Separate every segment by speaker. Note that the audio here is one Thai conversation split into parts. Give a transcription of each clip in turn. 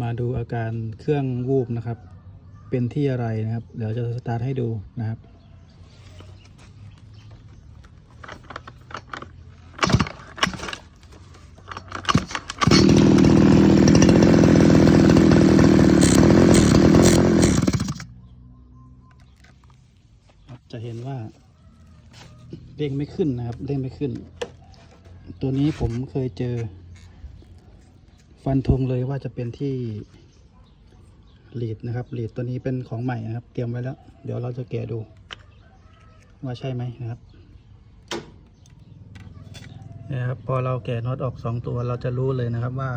Speaker 1: มาดูอาการเครื่องวูบนะครับ เป็นที่อะไรนะครับ เดี๋ยวจะสตาร์ทให้ดูนะครับ จะเห็นว่าเด้งไม่ขึ้นนะครับเด้งไม่ขึ้น ตัวนี้ผมเคยเจอ ฟันธงเลยว่าจะเป็นที่ลีดนะครับลีดตัวนี้เป็นของใหม่นะครับ เตรียมไว้แล้ว เดี๋ยวเราจะแกะดู ว่าใช่ไหมนะครับเนยครับ พอเราแกะน็อตออกสองตัวเราจะรู้เลยนะครับว่า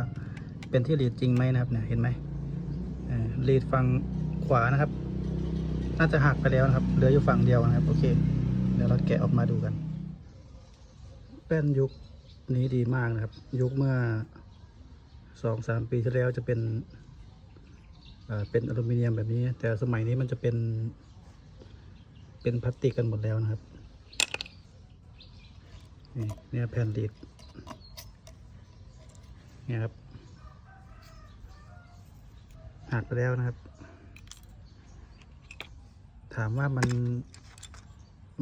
Speaker 1: เป็นที่ลีดจริงไหมนะครับเนี่ยเห็นไหมลีดฝั่งขวานะครับ น่าจะหักไปแล้วนะครับเหลืออยู่ฝั่งเดียวนะครับ โอเค เดี๋ยวเราแกะออกมาดูกัน แป้นยุคนี้ดีมากนะครับ ยุคเมื่อ สองสามปีที่แล้วจะเป็นเอ่อเป็นอลูมิเนียมแบบนี้ แต่สมัยนี้มันจะเป็นเป็นพลาสติกกันหมดแล้วนะครับนี่เนี่ยแผ่นดีดเนี่ยครับหักไปแล้วนะครับ ถามว่ามัน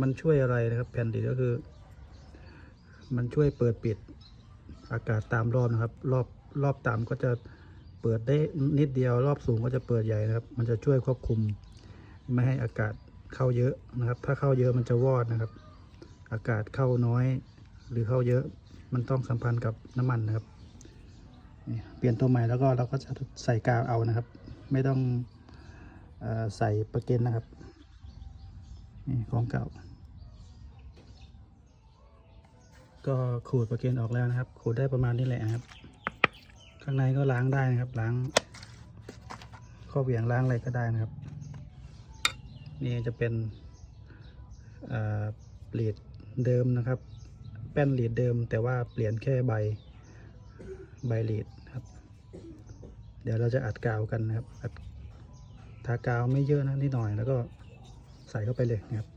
Speaker 1: มันช่วยอะไรนะครับ แผ่นดีดก็คือ มันช่วยเปิดปิดอากาศตามรอบนะครับ รอบ รอบต่ำก็จะเปิดได้นิดเดียวรอบสูงก็จะเปิดใหญ่นะครับ มันจะช่วยควบคุม ไม่ให้อากาศเข้าเยอะนะครับ ถ้าเข้าเยอะมันจะวอดนะครับ อากาศเข้าน้อย หรือเข้าเยอะมันต้องสัมพันธ์กับน้ำมันนะครับ เปลี่ยนตัวใหม่แล้วก็เราก็จะใส่กาวเอานะครับ ไม่ต้องอใส่ประเก็นนะครับนี่ของเก่า ก็ขูดประเก็นออกแล้วนะครับ ขูดได้ประมาณนี้แหละครับ ข้างในก็ล้างได้นะครับ ล้างข้อเหวี่ยงล้างอะไรก็ได้นะครับ นี่จะเป็นหลีดเดิมนะครับ แป้นหลีดเดิม แต่ว่าเปลี่ยนแค่ใบใบหลีดครับ เดี๋ยวเราจะอัดกาวกันนะครับอัดทากาวไม่เยอะนะนิดหน่อยแล้วก็ใส่เข้าไปเลยนะครับ